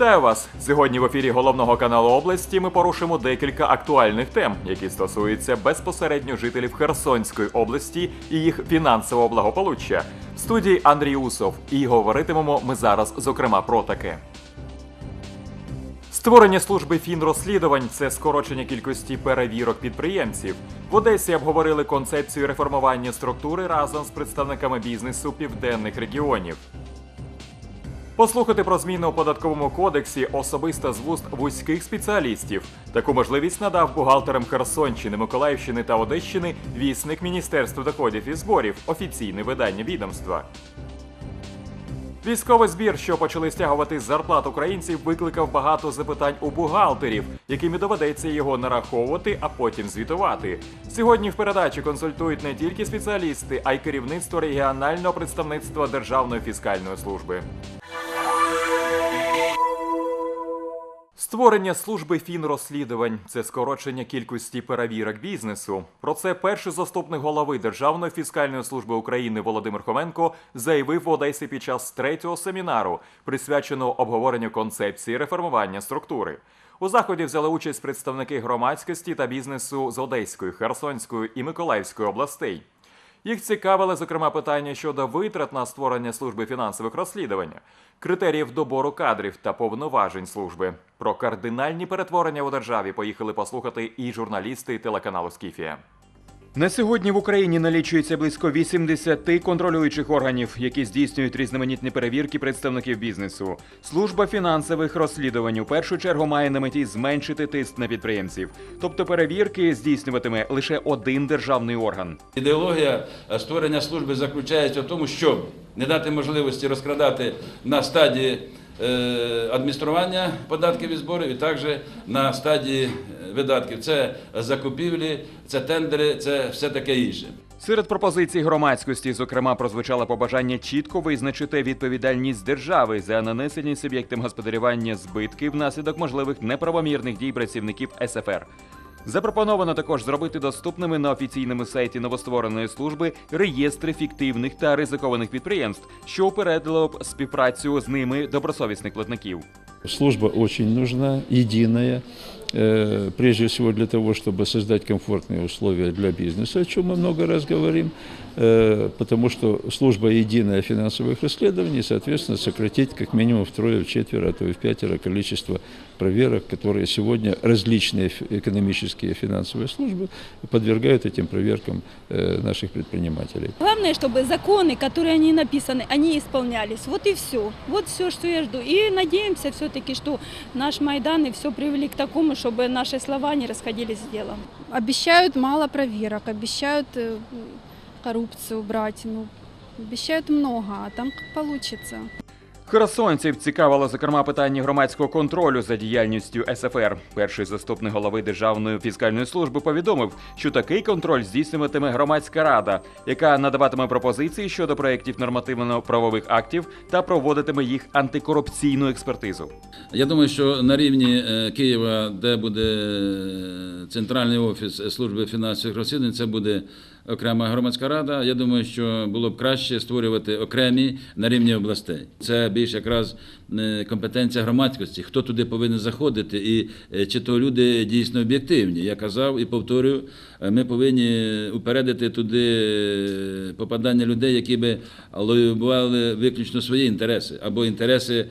Вітаю вас! Сьогодні в ефірі головного каналу області ми порушимо декілька актуальних тем, які стосуються безпосередньо жителів Херсонської області і їх фінансового благополуччя. В студії Андрій Усов і говоритимемо ми зараз, зокрема, про таке. Створення служби фінрозслідувань це скорочення кількості перевірок підприємців. В Одесі обговорили концепцію реформування структури разом з представниками бізнесу південних регіонів. Послухати про зміни у податковому кодексі особисто з вуст вузьких спеціалістів. Таку можливість надав бухгалтерам Херсонщини, Миколаївщини та Одещини вісник Міністерства доходів і зборів, офіційне видання відомства. Військовий збір, що почали стягувати з зарплат українців, викликав багато запитань у бухгалтерів, яким і доведеться його нараховувати, а потім звітувати. Сьогодні в передачі консультують не тільки спеціалісти, а й керівництво регіонального представництва Державної фіскальної служби. Створення служби фінрозслідувань – це скорочення кількості перевірок бізнесу. Про це перший заступник голови Державної фіскальної служби України Володимир Хоменко заявив в Одесі під час третього семінару, присвяченого обговоренню концепції реформування структури. У заході взяли участь представники громадськості та бізнесу з Одеської, Херсонської і Миколаївської областей. Їх цікавили, зокрема, питання щодо витрат на створення служби фінансових розслідувань, критеріїв добору кадрів та повноважень служби. Про кардинальні перетворення у державі поїхали послухати і журналісти телеканалу Скіфія. На сьогодні в Україні налічується близько 80 контролюючих органів, які здійснюють різноманітні перевірки представників бізнесу. Служба фінансових розслідувань у першу чергу має на меті зменшити тиск на підприємців, тобто перевірки здійснюватиме лише один державний орган. Ідеологія е, створення служби заключається в тому, щоб не дати можливості розкрадати на стадії адміністрування податків і зборів, і також на стадії е, видатків. Це закупівлі, це тендери, це все таке інше. Серед пропозицій громадськості, зокрема, прозвучало побажання чітко визначити відповідальність держави за нанесені суб'єктам господарювання збитків внаслідок можливих неправомірних дій працівників СФР. Запропоновано також зробити доступними на офіційному сайті новоствореної служби реєстри фіктивних та ризикованих підприємств, що упередило б співпрацю з ними добросовісних платників. Служба очень нужна, единая, э, прежде всего для того, чтобы создать комфортные условия для бизнеса, о чем мы много раз говорим, э, потому что служба единая финансовых расследований, соответственно, сократить как минимум втрое, в четверо, а то и в пятеро количество проверок, которые сегодня различные экономические и финансовые службы подвергают этим проверкам э, наших предпринимателей. Главное, чтобы законы, которые они написаны, они исполнялись. Вот и все. Вот все, что я жду. И надеемся все-таки, что наш Майдан и все привели к такому, чтобы наши слова не расходились с делом. Обещают мало проверок, обещают э, коррупцию убрать, ну, обещают много, а там как получится. Херсонців цікавило зокрема питання громадського контролю за діяльністю СФР. Перший заступник голови Державної фіскальної служби повідомив, що такий контроль здійснюватиме громадська рада, яка надаватиме пропозиції щодо проєктів нормативно-правових актів та проводитиме їх антикорупційну експертизу. Я думаю, що на рівні е, Києва, де буде е, центральний офіс служби фінансових розслідувань, це буде окрема громадська рада. Я думаю, що було б краще створювати окремі на рівні областей. Це більш якраз компетенція громадськості, хто туди повинен заходити, і е, чи то люди дійсно об'єктивні. Я казав і повторюю, е, ми повинні упередити туди е, попадання людей, які би лобіювали виключно свої інтереси або інтереси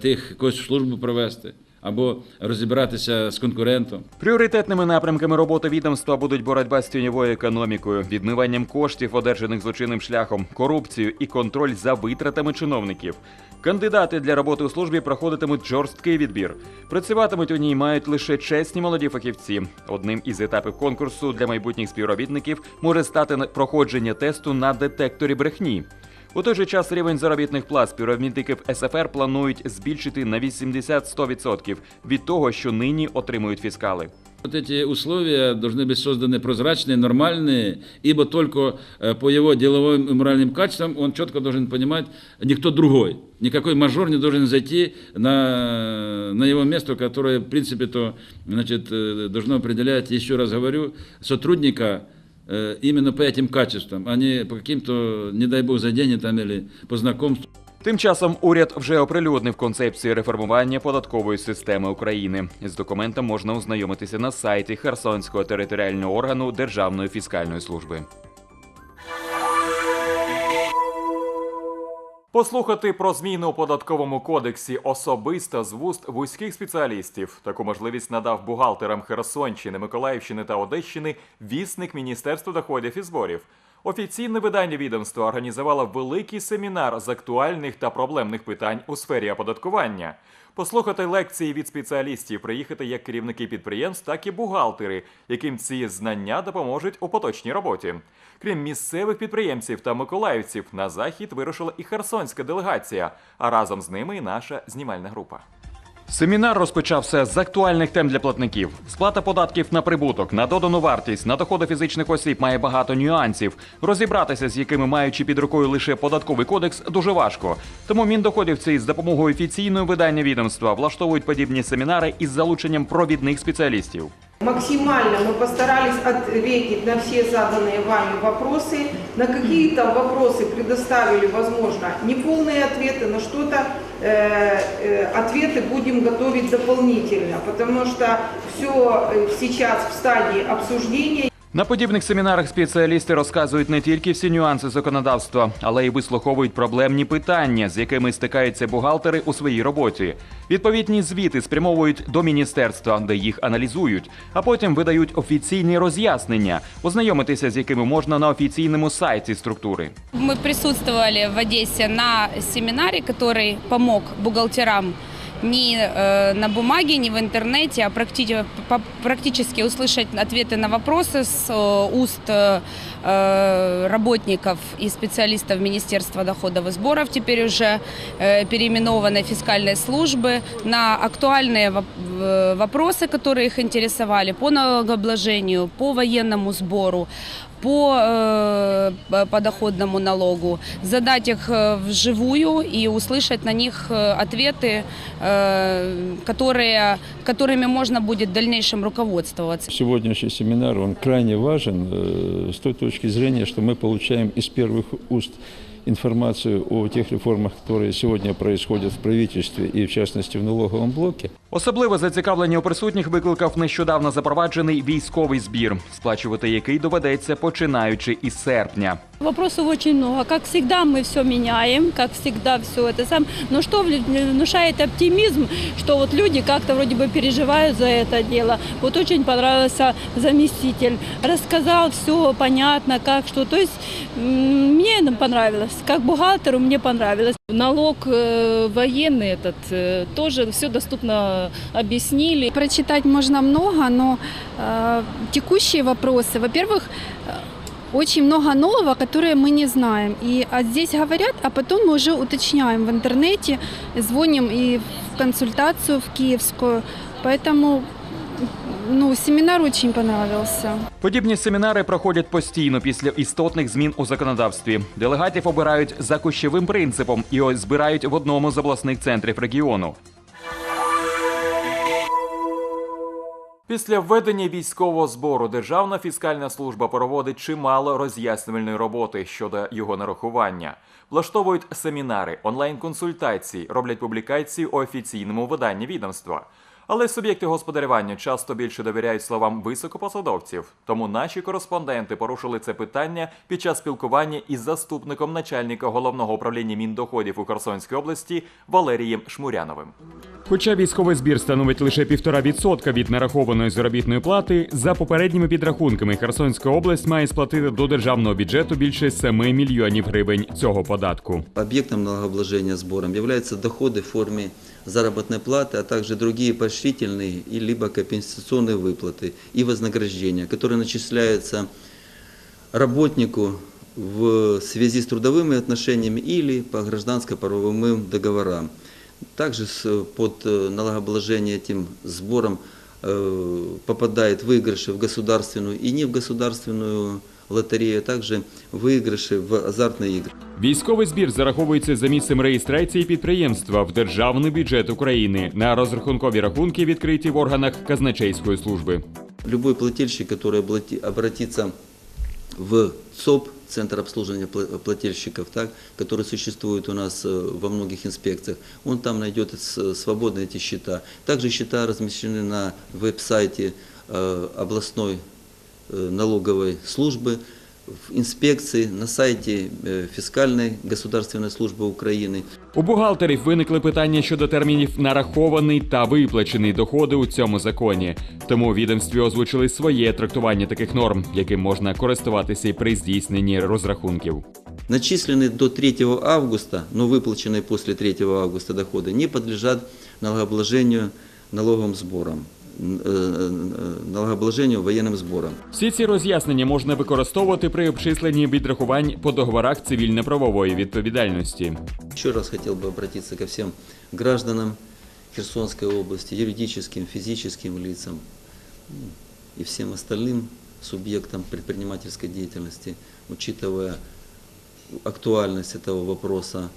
тих, якусь службу провести, або розібратися з конкурентом. Пріоритетними напрямками роботи відомства будуть боротьба з тіньовою економікою, відмиванням коштів, одержаних злочинним шляхом, корупцією і контроль за витратами чиновників. Кандидати для роботи у службі проходитимуть жорсткий відбір. Працюватимуть у ній мають лише чесні молоді фахівці. Одним із етапів конкурсу для майбутніх співробітників може стати проходження тесту на детекторі брехні. У той же час рівень заробітних плат співробітників СФР планують збільшити на 80-100% від того, що нині отримують фіскали. Вот эти условия должны быть созданы прозрачные, нормальные, ибо только э, по его деловым и моральным качествам он четко должен понимать никто другой. Никакой мажор не должен зайти на, на его место, которое, в принципе, то, значит, э, должно определять, еще раз говорю, сотрудника э, именно по этим качествам, а не по каким-то, не дай бог, заденьям там или по знакомству. Тим часом уряд вже оприлюднив концепцію реформування податкової системи України. З документом можна ознайомитися на сайті Херсонського територіального органу Державної фіскальної служби. Послухати про зміни у податковому кодексі особисто з вуст вузьких спеціалістів. Таку можливість надав бухгалтерам Херсонщини, Миколаївщини та Одещини вісник Міністерства доходів і зборів. Офіційне видання відомства організувало великий семінар з актуальних та проблемних питань у сфері оподаткування. Послухати лекції від спеціалістів, приїхати як керівники підприємств, так і бухгалтери, яким ці знання допоможуть у поточній роботі. Крім місцевих підприємців та миколаївців, на захід вирушила і херсонська делегація, а разом з ними і наша знімальна група. Семінар розпочався з актуальних тем для платників. Сплата податків на прибуток, на додану вартість, на доходи фізичних осіб має багато нюансів. Розібратися з якими маючи під рукою лише податковий кодекс, дуже важко. Тому міндоходівці з допомогою офіційного видання відомства влаштовують подібні семінари із залученням провідних спеціалістів. Максимально мы постарались ответить на все заданные вами вопросы. На какие-то вопросы предоставили, возможно, неполные ответы, но что-то э, э, ответы будем готовить дополнительно, потому что все сейчас в стадии обсуждения. На подібних семінарах спеціалісти розказують не тільки всі нюанси законодавства, але й вислуховують проблемні питання, з якими стикаються бухгалтери у своїй роботі. Відповідні звіти спрямовують до міністерства, де їх аналізують, а потім видають офіційні роз'яснення, ознайомитися з якими можна на офіційному сайті структури. Мы присутствовали в Одессе на семинаре, который помог бухгалтерам не э, на бумаге, не в интернете, а практи- по- практически услышать ответы на вопросы с э, уст э, э, работников и специалистов Министерства доходов и сборов, теперь уже э, переименованной фискальной службы, на актуальные воп- в- вопросы, которые их интересовали по налогообложению, по военному сбору, по э, п- подоходному налогу, задать их э, вживую и услышать на них э, ответы, э, которые, которыми можно будет в дальнейшем руководствоваться. Сегодняшний семинар, он крайне важен э, с той точки зрения, что мы получаем из первых уст информацию о тех реформах, которые сегодня происходят в правительстве и, в частности, в налоговом блоке. Особливе зацікавлення у присутніх викликав нещодавно запроваджений військовий збір, сплачувати який доведеться починаючи із серпня. Вопросов очень много. Как всегда мы все меняем, как всегда все это сам. Но что вл- внушает оптимизм, что вот люди как-то вроде бы переживают за это дело. Вот очень понравился заместитель, рассказал все понятно, как что. То есть м, мне это понравилось, как бухгалтеру мне понравилось. Налог э, военный этот э, тоже все доступно объяснили. Прочитать можно много, но э, текущие вопросы, во-первых, э, очень много нового, которое мы не знаем. И а здесь говорят, а потом мы уже уточняем в интернете, звоним и в консультацию в Киевскую. Поэтому ну, семинар очень понравился. Подібні семінари проходять постійно після істотних змін у законодавстві. Делегатів обирають за кущовим принципом і ось збирають в одному з обласних центрів регіону. Після введення військового збору Державна фіскальна служба проводить чимало роз'яснювальної роботи щодо його нарахування. Влаштовують семінари, онлайн-консультації, роблять публікації у офіційному виданні відомства. Але суб'єкти господарювання часто більше довіряють словам високопосадовців. Тому наші кореспонденти порушили це питання під час спілкування із заступником начальника головного управління міндоходів у Херсонській області Валерієм Шмуряновим. Хоча військовий збір становить лише півтора відсотка від нарахованої заробітної плати, за попередніми підрахунками Херсонська область має сплатити до державного бюджету більше 7 мільйонів гривень цього податку. Объектом налогообложения сбором являются доходы в форме заработной платы, а также другие поощрительные и либо компенсационные выплаты и вознаграждения, которые начисляются работнику в связи с трудовыми отношениями или по гражданско-правовым договорам. Также под э, налогообложение этим сбором э, попадают выигрыши в государственную и не в государственную лотерею, а также выигрыши в азартные игры. Військовий збір зараховується за місцем реєстрації підприємства в державний бюджет України на розрахункові рахунки, відкриті в органах казначейської служби. Любой плательщик, который облати- обратится в ЦОП, Центр обслуживания пла- плательщиков, так, который существует у нас э, во многих инспекциях, он там найдет с- свободно эти счета. Также счета размещены на веб-сайте э, областной э, налоговой службы, в инспекции, на сайте э, фискальной государственной службы Украины. У бухгалтерів виникли питання щодо термінів нарахований та виплачений доходи у цьому законі. Тому у відомстві озвучили своє трактування таких норм, яким можна користуватися і при здійсненні розрахунків. Начисленные до 3 августа, но выплаченные после 3 августа доходы не подлежат налогообложению налоговым сборам, н- э, э, налогообложению военным сборам. Всі ці роз'яснення можна використовувати при обчисленні відрахувань по договорах цивільно-правової відповідальності. Еще раз хотел бы обратиться ко всем гражданам Херсонской области, юридическим, физическим лицам м, и всем остальным субъектам предпринимательской деятельности, учитывая актуальность этого вопроса,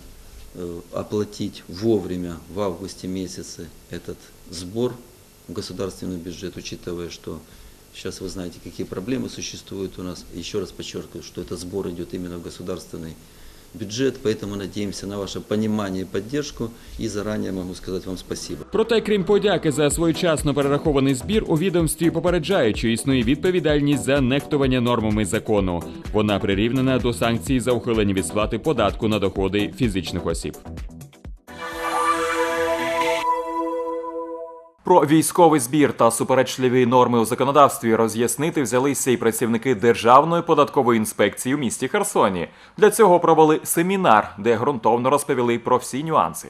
э, оплатить вовремя в августе месяце этот сбор в государственный бюджет, учитывая, что сейчас вы знаете, какие проблемы существуют у нас. Еще раз подчеркиваю, что этот сбор идет именно в государственный бюджет, поэтому надеемся на ваше понимание и поддержку, и заранее могу сказать вам спасибо. Проте, крім подяки за своєчасно перерахований збір, у відомстві попереджають, що існує відповідальність за нехтування нормами закону. Вона прирівнена до санкцій за ухилення від сплати податку на доходи фізичних осіб. Про військовий збір та суперечливі норми у законодавстві роз'яснити взялися і працівники Державної податкової інспекції у місті Херсоні. Для цього провели семінар, де ґрунтовно розповіли про всі нюанси.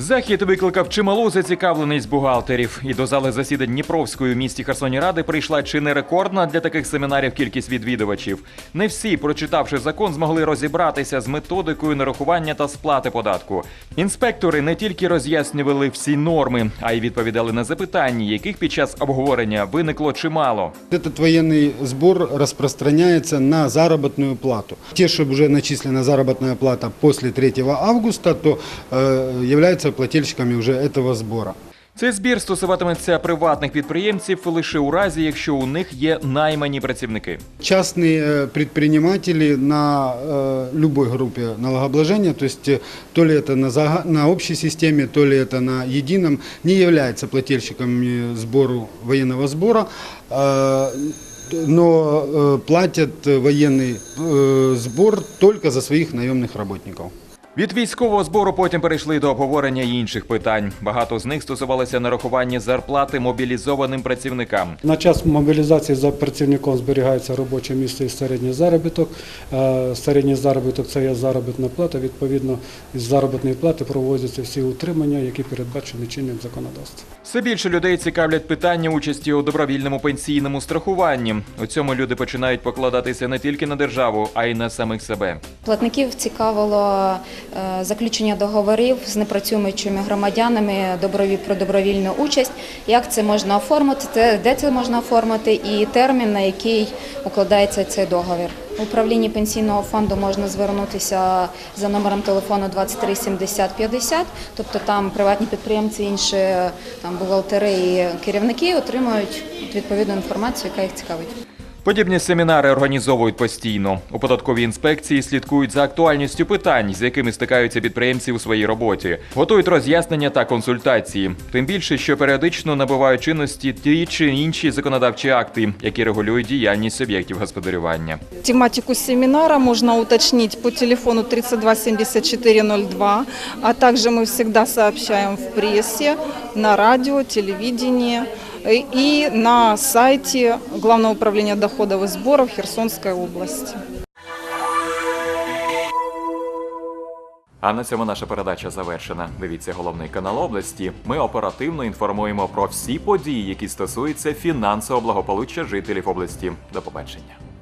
Захід викликав чималу зацікавленість бухгалтерів, і до зали засідань Дніпровської у місті Херсоні Ради прийшла чи не рекордна для таких семінарів кількість відвідувачів. Не всі, прочитавши закон, змогли розібратися з методикою нарахування та сплати податку. Інспектори не тільки роз'яснювали всі норми, а й відповідали на запитання, яких під час обговорення виникло чимало. Этот военный сбор распространяется на заработную плату. Те, что уже начислена заработная плата после 3 августа, то э, являются плательщиками уже этого сбора. Цей збір стосуватиметься приватних підприємців лише у разі, якщо у них є наймані працівники. Частные э, предприниматели на э, любой группе налогообложения, то есть э, то ли это на, зага- на общей системе, то ли это на едином, не являются плательщиками сбору военного сбора, э, но э, платят военный э, сбор только за своих наемных работников. Від військового збору потім перейшли до обговорення інших питань. Багато з них стосувалося нарахування зарплати мобілізованим працівникам. На час мобілізації за працівником зберігається робоче місце і середній заробіток. Е, Середній заробіток це є заробітна плата. Відповідно, з заробітної плати проводяться всі утримання, які передбачені чинним законодавством. Все більше людей цікавлять питання участі у добровільному пенсійному страхуванні. У цьому люди починають покладатися не тільки на державу, а й на самих себе. Платників цікавило е, заключення договорів з непрацюючими громадянами про добровільну участь, як це можна оформити, де це можна оформити, і термін, на який укладається цей договір. В управлінні пенсійного фонду можна звернутися за номером телефону 23 70 50, тобто там приватні підприємці, інші там бухгалтери і керівники отримують відповідну інформацію, яка їх цікавить. Подібні семінари організовують постійно. У податковій інспекції слідкують за актуальністю питань, з якими стикаються підприємці у своїй роботі, готують роз'яснення та консультації. Тим більше, що періодично набувають чинності ті чи інші законодавчі акти, які регулюють діяльність суб'єктів господарювання. Тематику семинара можно уточнить по телефону 32 74 02, а также мы всегда сообщаем в прессе, на радио, телевидении э, и на сайте Главного управления доходов и сборов Херсонской. А на цьому наша передача завершена. Дивіться головний канал області. Ми оперативно інформуємо про всі події, які стосуються фінансового благополуччя жителів області. До побачення.